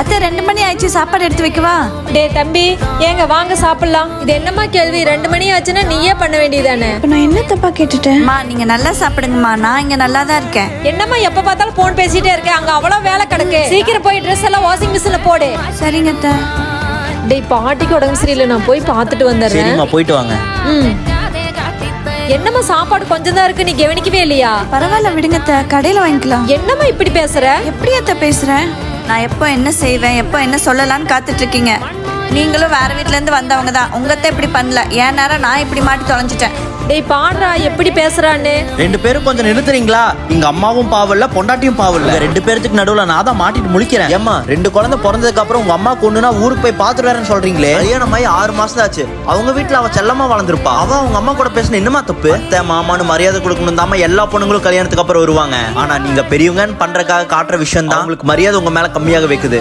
அத்தை ரெண்டு மணி ஆயிடுச்சு சாப்பாடு எடுத்து வைக்கவா? டேய் தம்பி ஏங்க வாங்க சாப்பிடலாம். இது என்னம்மா கேள்வி? ரெண்டு மணி ஆச்சுன்னா நீயே பண்ண வேண்டியதானே இப்ப நான் என்ன தப்பா கேட்டுட்டேன்? அம்மா நீங்க நல்லா சாப்பிடுங்கம்மா. நான் இங்க நல்லா தான் இருக்கேன். என்னம்மா எப்ப பார்த்தாலும் போன் பேசிட்டே இருக்க? அங்க அவ்வளவு வேலை கிடக்கு. சீக்கிரம் போய் ட்ரெஸ் எல்லாம் வாஷிங் மிஷின்ல போடு. சரிங்க அத்தை. டேய் பாட்டிக்கு உடம்பு சரியில்லை. நான் போய் பார்த்துட்டு வந்துடுறேன். சரிம்மா போயிட்டு வாங்க. ம். என்னம்மா சாப்பாடு கொஞ்சம் தான் இருக்கு. நீ கவனிக்கவே இல்லையா? பரவாயில்ல விடுங்க அத்தை. கடையில வாங்கிக்கலாம். என்னம்மா இப்படி பேசுற? எப்படி அத்தை பேசுறேன் நான் எப்போ என்ன செய்வேன் எப்போ என்ன சொல்லலான்னு காத்துட்டு இருக்கீங்க நீங்களும் வேறு வீட்டிலேருந்து வந்தவங்க தான். உங்கள்கிட்ட இப்படி பண்ணல. ஏன் நேரம் நான் இப்படி மாட்டி தொலைஞ்சிட்டேன். டேய் பாடுறா எப்படி பேசுறான்னு? ரெண்டு பேரும் கொஞ்சம் நிறுத்துறீங்களா? எங்க அம்மாவும் பாவல்ல பொண்டாட்டியும் பாவல்ல. ரெண்டு பேருக்கு நடுவுல நான் தான் மாட்டிட்டு முழிக்கிறேன். ஏம்மா ரெண்டு குழந்தை பிறந்ததுக்கு அப்புறம் உங்க அம்மா கொண்டுனா ஊருக்கு போய் பாத்துட்டு வரேன்னு சொல்றீங்களே? கல்யாணம் ஆகி ஆறு மாசம் ஆச்சு. அவங்க வீட்டுல அவ செல்லமா வளர்ந்துருப்பா. அவ அவங்க அம்மா கூட பேசின என்னமா தப்பு? அத்தை மாமான்னு மரியாதை கொடுக்கணும் தாம எல்லா பொண்ணுங்களும் கல்யாணத்துக்கு அப்புறம் வருவாங்க. ஆனா நீங்க பெரியவங்கன்னு பண்றதுக்காக காட்டுற விஷயம் தான் உங்களுக்கு மரியாதை உங்க மேல கம்மியாக வைக்குது.